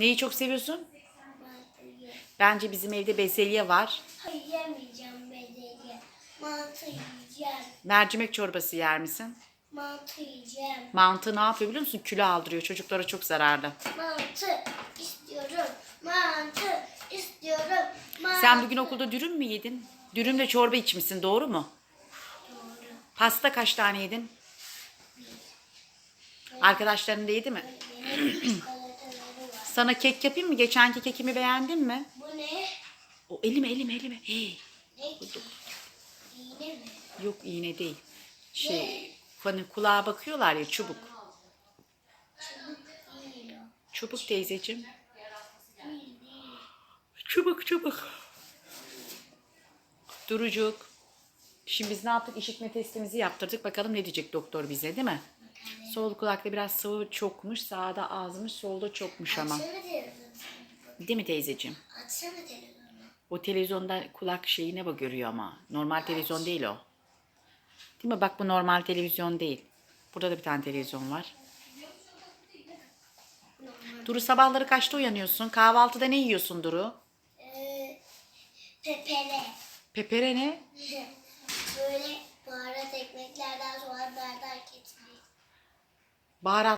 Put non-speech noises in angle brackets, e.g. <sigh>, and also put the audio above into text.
Neyi çok seviyorsun? Bence bizim evde bezelye var. Hayır yemeyeceğim bezelye. Mantı yiyeceğim. Mercimek çorbası yer misin? Mantı yiyeceğim. Mantı ne yapıyor biliyor musun? Kilo aldırıyor. Çocuklara çok zararlı. Mantı istiyorum. Mantı istiyorum. Mantı. Sen bugün okulda dürüm mü yedin? Dürümle çorba içmişsin doğru mu? Doğru. Pasta kaç tane yedin? Arkadaşların da yedi mi? <clears throat> Sana kek yapayım mı? Geçenki kekimi beğendin mi? Bu ne? O elime elime elime. Hey, Ne ki? İğne mi? yok iğne değil. Şey, hani kulağa bakıyorlar ya çubuk. Çubuk değil. Çubuk teyzeciğim. Çubuk çubuk. Durucuk. Şimdi biz ne yaptık? İşitme testimizi yaptırdık. Bakalım ne diyecek doktor bize değil mi? Sol kulakta biraz sıvı çokmuş. Sağda azmış. Solda çokmuş ama. Değil mi teyzeciğim? Açsana televizyonu. O televizyonda kulak şeyine bak görüyor ama. Normal televizyon değil o. Değil mi? Bak bu normal televizyon değil. Burada da bir tane televizyon var. Duru sabahları kaçta uyanıyorsun? Kahvaltıda ne yiyorsun Duru? Ee, pepere. Pepere ne? <laughs> Böyle baharat ekmeklerden sonra berber ketmeyi. Baharat